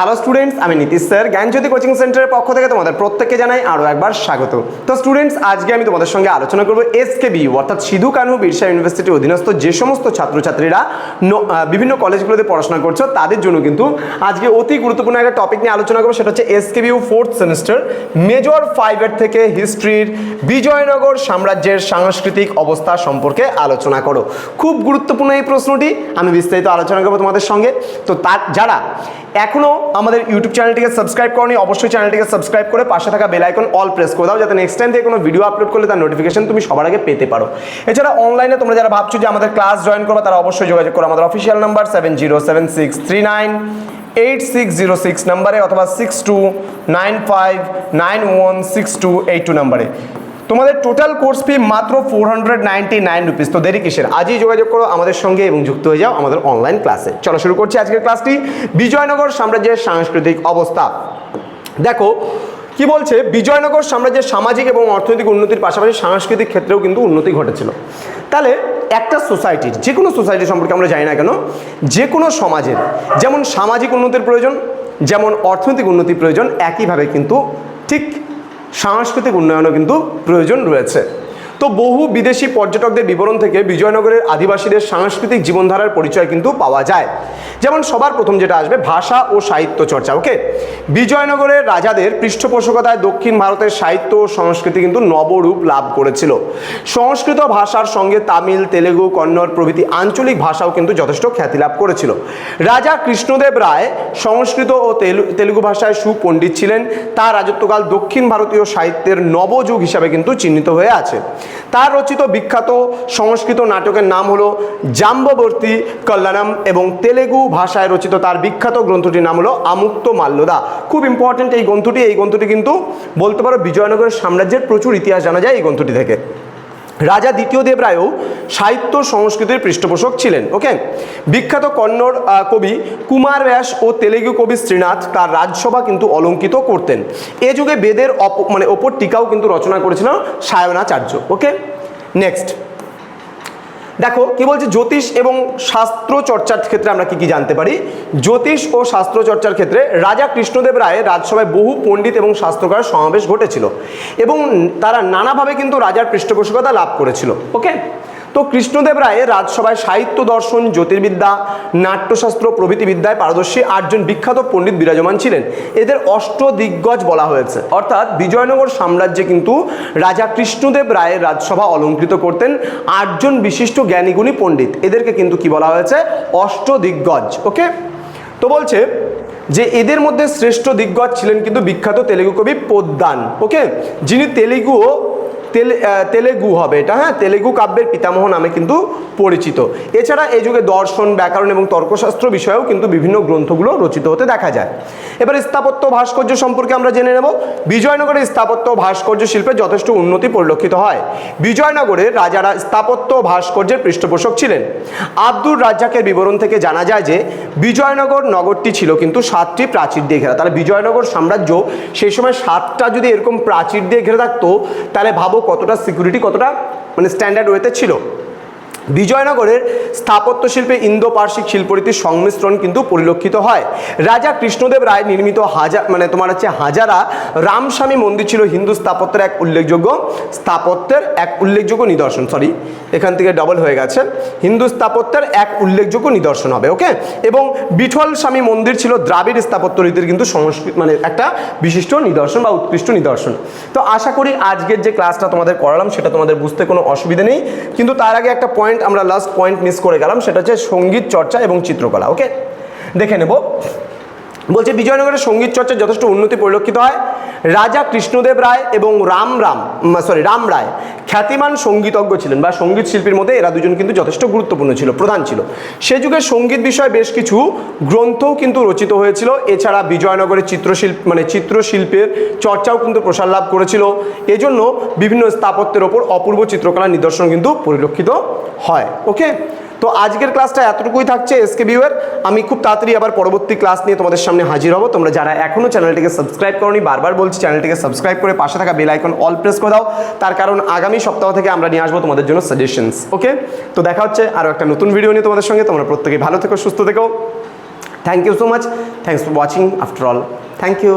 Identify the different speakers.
Speaker 1: Hello students আমি Nitish sir. জ্ঞানজ্যোতি coaching সেন্টারের পক্ষ থেকে তোমাদের প্রত্যেককে জানাই আরও একবার স্বাগত। তো স্টুডেন্টস আজকে আমি তোমাদের সঙ্গে আলোচনা করব এসকে বিউ অর্থাৎ সিধু কানহু বিরসা ইউনিভার্সিটির অধীনস্থ যে সমস্ত ছাত্রছাত্রীরা বিভিন্ন কলেজগুলোতে পড়াশোনা করছ, তাদের জন্য কিন্তু আজকে অতি গুরুত্বপূর্ণ একটা টপিক নিয়ে আলোচনা করব। সেটা হচ্ছে S K B U fourth semester major ফাইভের থেকে হিস্ট্রির বিজয়নগর সাম্রাজ্যের সাংস্কৃতিক অবস্থা সম্পর্কে আলোচনা করো। খুব গুরুত্বপূর্ণ এই প্রশ্নটি, আমি বিস্তারিত আলোচনা করব তোমাদের সঙ্গে। তো তার, যারা এখনও আমাদের ইউটিউব চ্যানেলটিকে সাবস্ক্রাইব করনি, অবশ্যই চ্যানেলটিকে সাবস্ক্রাইব করে পাশে থাকা বেল আইকন অল প্রেস করে দাও, যাতে নেক্সট টাইম থেকে কোনো ভিডিও আপলোড করলে তার নোটিফিকেশন তুমি সবার আগে পেতে পারো। এছাড়া অনলাইনে তোমরা যারা ভাবছ যে আমাদের ক্লাস জয়েন করবে, তারা অবশ্যই যোগাযোগ করো আমাদের official number seven zero seven six three nine eight six zero six নাম্বারে অথবা six two nine five nine one six two eight two নাম্বারে তোমাদের টোটাল কোর্স ফি মাত্র four hundred ninety nine rupees তো দেরি কিসের? আজই যোগাযোগ করো আমাদের সঙ্গে এবং যুক্ত হয়ে যাও আমাদের অনলাইন ক্লাসে চলো শুরু করছি আজকের ক্লাসটি বিজয়নগর সাম্রাজ্যের সাংস্কৃতিক অবস্থা। দেখো, কি বলছে? বিজয়নগর সাম্রাজ্যের সামাজিক এবং অর্থনৈতিক উন্নতির পাশাপাশি সাংস্কৃতিক ক্ষেত্রেও কিন্তু উন্নতি ঘটেছিল। তাহলে একটা সোসাইটির যে কোনো সোসাইটি সম্পর্কে আমরা জানি না কেন যে কোনো সমাজের যেমন সামাজিক উন্নতির প্রয়োজন, যেমন অর্থনৈতিক উন্নতির প্রয়োজন, একইভাবে কিন্তু ঠিক সাংস্কৃতিক উন্নয়নও কিন্তু প্রয়োজন রয়েছে। তো বহু বিদেশি পর্যটকদের বিবরণ থেকে বিজয়নগরের আদিবাসীদের সাংস্কৃতিক জীবনধারার পরিচয় কিন্তু পাওয়া যায়। যেমন সবার প্রথম যেটা আসবে, ভাষা ও সাহিত্য চর্চা, ওকে? বিজয়নগরের রাজাদের পৃষ্ঠপোষকতায় দক্ষিণ ভারতের সাহিত্য ও সংস্কৃতি কিন্তু নবরূপ লাভ করেছিল। সংস্কৃত ভাষার সঙ্গে তামিল, তেলেগু, কন্নড় প্রভৃতি আঞ্চলিক ভাষাও কিন্তু যথেষ্ট খ্যাতি লাভ করেছিল। রাজা কৃষ্ণদেব রায় সংস্কৃত ও তেলু- তেলুগু ভাষায় সুপণ্ডিত ছিলেন। তার রাজত্বকাল দক্ষিণ ভারতীয় সাহিত্যের নবযুগ হিসাবে কিন্তু চিহ্নিত হয়ে আছে। তার রচিত বিখ্যাত সংস্কৃত নাটকের নাম হলো জাম্ববর্তী কল্যাণম এবং তেলেগু ভাষায় রচিত তার বিখ্যাত গ্রন্থটির নাম হলো আমুক্ত মাল্যদা। খুব ইম্পর্টেন্ট এই গ্রন্থটি। এই গ্রন্থটি কিন্তু বলতে পারো বিজয়নগরের সাম্রাজ্যের প্রচুর ইতিহাস জানা যায় এই গ্রন্থটি থেকে। রাজা দ্বিতীয় দেব রায়ও সাহিত্য সংস্কৃতির পৃষ্ঠপোষক ছিলেন ওকে বিখ্যাত কন্নড় কবি কুমার ব্যাস ও তেলেগু কবি শ্রীনাথ তার রাজসভা কিন্তু অলঙ্কিত করতেন। এ যুগে বেদের অপ মানে ওপর টিকাও কিন্তু রচনা করেছিল সায়নাচার্য ওকে নেক্সট দেখো, কি বলছে? জ্যোতিষ এবং শাস্ত্র চর্চার ক্ষেত্রে আমরা কি কি জানতে পারি? জ্যোতিষ ও শাস্ত্র চর্চার ক্ষেত্রে রাজা কৃষ্ণদেব রায়ের রাজসভায় বহু পণ্ডিত এবং শাস্ত্রকার সমাবেশ ঘটেছিল এবং তারা নানাভাবে কিন্তু রাজার পৃষ্ঠপোষকতা লাভ করেছিল। ওকে তো কৃষ্ণদেব রায় রাজসভায় সাহিত্য দর্শন, জ্যোতির্বিদ্যা, নাট্যশাস্ত্র প্রভৃতি বিদ্যায় পারদর্শী আটজন বিখ্যাত পণ্ডিত বিরাজমান ছিলেন। এদের অষ্টদিগ্গজ বলা হয়েছে। অর্থাৎ বিজয়নগর সাম্রাজ্যে কিন্তু রাজা কৃষ্ণদেব রায়ের রাজসভা অলঙ্কৃত করতেন আটজন বিশিষ্ট জ্ঞানীগুণী পণ্ডিত। এদেরকে কিন্তু কি বলা হয়েছে? অষ্টদিগ্গজ। ওকে? তো বলছে যে এদের মধ্যে শ্রেষ্ঠ দিগ্গজ ছিলেন কিন্তু বিখ্যাত তেলেগু কবি পোদ্দান। ওকে? যিনি তেলেগুও তেলে তেলেগু হবে এটা হ্যাঁ? তেলেগু কাব্যের পিতামহ নামে কিন্তু পরিচিত। এছাড়া এই যুগে দর্শন, ব্যাকরণ এবং তর্কশাস্ত্র বিষয়েও কিন্তু বিভিন্ন গ্রন্থগুলো রচিত হতে দেখা যায়। এবার স্থাপত্য ভাস্কর্য সম্পর্কে আমরা জেনে নেব। বিজয়নগরের স্থাপত্য ভাস্কর্য শিল্পে যথেষ্ট উন্নতি পরিলক্ষিত হয়। বিজয়নগরের রাজারা স্থাপত্য ভাস্কর্যের পৃষ্ঠপোষক ছিলেন। আব্দুর রাজ্জাকের বিবরণ থেকে জানা যায় যে, বিজয়নগর নগরটি ছিল কিন্তু সাতটি প্রাচীর দিয়ে ঘেরা। তাহলে বিজয়নগর সাম্রাজ্য সেই সময় সাতটা যদি এরকম প্রাচীর দিয়ে ঘিরে থাকতো, তাহলে ভাবো কতটা সিকিউরিটি কতটা মানে স্ট্যান্ডার্ড ওয়েতে ছিল। বিজয়নগরের স্থাপত্য শিল্পে ইন্দো পার্শ্বিক শিল্পরীতির সংমিশ্রণ কিন্তু পরিলক্ষিত হয়। রাজা কৃষ্ণদেব রায় নির্মিত হাজার মানে তোমার হচ্ছে হাজারা রামস্বামী মন্দির ছিল হিন্দু স্থাপত্যের এক উল্লেখযোগ্য স্থাপত্যের এক উল্লেখযোগ্য নিদর্শন সরি এখান থেকে ডবল হয়ে গেছে। হিন্দু স্থাপত্যের এক উল্লেখযোগ্য নিদর্শন হবে ওকে এবং বিঠল স্বামী মন্দির ছিল দ্রাবিড় স্থাপত্য রীতির কিন্তু সংস্কৃত মানে একটা বিশিষ্ট নিদর্শন বা উৎকৃষ্ট নিদর্শন। তো আশা করি আজকের যে ক্লাসটা তোমাদের করালাম, সেটা তোমাদের বুঝতে কোনো অসুবিধা নেই। কিন্তু তার আগে একটা পয়েন্ট আমরা লাস্ট পয়েন্ট মিস করে গেলাম, সেটা হচ্ছে সংগীত চর্চা এবং চিত্রকলা ওকে দেখে নেব। বলছে বিজয়নগরের সংগীত চর্চার যথেষ্ট উন্নতি পরিলক্ষিত হয়। রাজা কৃষ্ণদেব রায় এবং রাম রাম সরি রাম রায় খ্যাতিমান সঙ্গীতজ্ঞ ছিলেন বা সংগীত শিল্পীর মধ্যে এরা দুজন কিন্তু যথেষ্ট গুরুত্বপূর্ণ ছিল, প্রধান ছিল। সে যুগে সংগীত বিষয়ে বেশ কিছু গ্রন্থও কিন্তু রচিত হয়েছিল, এছাড়া বিজয়নগরের চিত্রশিল্প মানে চিত্রশিল্পের চর্চাও কিন্তু প্রসার লাভ করেছিল। এজন্য বিভিন্ন স্থাপত্যের ওপর অপূর্ব চিত্রকলার নিদর্শন কিন্তু পরিলক্ষিত হয় ওকে তো আজকের ক্লাসটা এতটুকুই থাকছে এসকে ভিউয়ের। আমি খুব তাড়াতাড়ি আবার পরবর্তী ক্লাস নিয়ে তোমাদের সামনে হাজির হব। তোমরা যারা এখনও চ্যানেলটিকে সাবস্ক্রাইব করনি, বারবার বলছি চ্যানেলটিকে সাবস্ক্রাইব করে পাশে থাকা বেল আইকন অল প্রেস করে দাও। তার কারণ আগামী সপ্তাহ থেকে আমরা নিয়ে আসব তোমাদের জন্য সাজেশনস, ওকে? তো দেখা হচ্ছে আরও একটা নতুন ভিডিও নিয়ে তোমাদের সঙ্গে। তোমরা প্রত্যেকে ভালো থেকো, সুস্থ থেকো। Thank you so much thanks for watching after all thank you